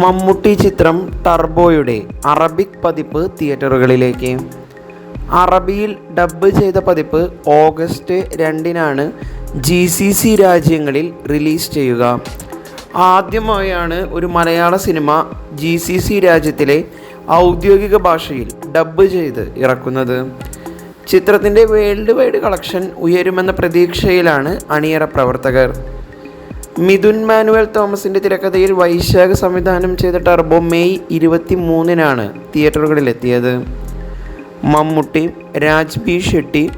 മമ്മൂട്ടി ചിത്രം ടർബോയുടെ അറബിക് പതിപ്പ് തിയേറ്ററുകളിലേക്ക്. അറബിയിൽ ഡബ്ബ് ചെയ്ത പതിപ്പ് ഓഗസ്റ്റ് രണ്ടിനാണ് ജി സി സി രാജ്യങ്ങളിൽ റിലീസ് ചെയ്യുക. ആദ്യമായാണ് ഒരു മലയാള സിനിമ ജി സി സി രാജ്യത്തിലെ ഔദ്യോഗിക ഭാഷയിൽ ഡബ്ബ് ചെയ്ത് ഇറക്കുന്നത്. ചിത്രത്തിന്റെ വേൾഡ് വൈഡ് കളക്ഷൻ ഉയരുമെന്ന പ്രതീക്ഷയിലാണ് അണിയറ പ്രവർത്തകർ. മിഥുൻ മാനുവൽ തോമസിന്റെ തിരക്കഥയിൽ വൈശാഖ് സംവിധാനം ചെയ്ത ടർബോ മെയ് ഇരുപത്തി മൂന്നിനാണ് തിയേറ്ററുകളിലെത്തിയത് മമ്മൂട്ടി രാജ് ബി ഷെട്ടി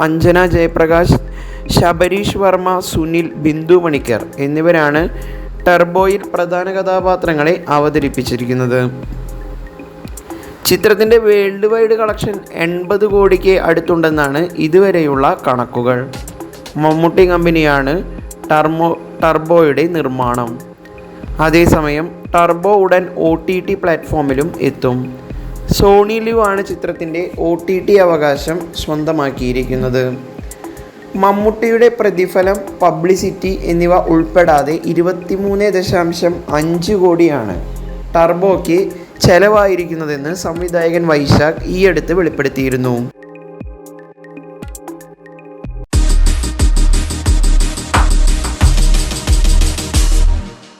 അഞ്ജന ജയപ്രകാശ് ശബരീഷ് വർമ്മ സുനിൽ ബിന്ദു മണിക്കർ എന്നിവരാണ് ടർബോയിൽ പ്രധാന കഥാപാത്രങ്ങളെ അവതരിപ്പിച്ചിരിക്കുന്നത്. ചിത്രത്തിന്റെ വേൾഡ് വൈഡ് കളക്ഷൻ എൺപത് കോടിക്ക് അടുത്തുണ്ടെന്നാണ് ഇതുവരെയുള്ള കണക്കുകൾ. മമ്മൂട്ടി കമ്പനിയാണ് ടർമോ ടർബോയുടെ നിർമ്മാണം. അതേസമയം ടർബോ ഉടൻ ഒ ടി ടി പ്ലാറ്റ്ഫോമിലും എത്തും. സോണി ലിവ് ആണ് ചിത്രത്തിന്റെ ഒ ടി ടി അവകാശം സ്വന്തമാക്കിയിരിക്കുന്നത്. മമ്മൂട്ടിയുടെ പ്രതിഫലം പബ്ലിസിറ്റി എന്നിവ ഉൾപ്പെടാതെ ഇരുപത്തിമൂന്ന് ദശാംശം അഞ്ച് കോടിയാണ് ടർബോയ്ക്ക് ചെലവായിരിക്കുന്നതെന്ന് സംവിധായകൻ വൈശാഖ് ഈയടുത്ത് വെളിപ്പെടുത്തിയിരുന്നു.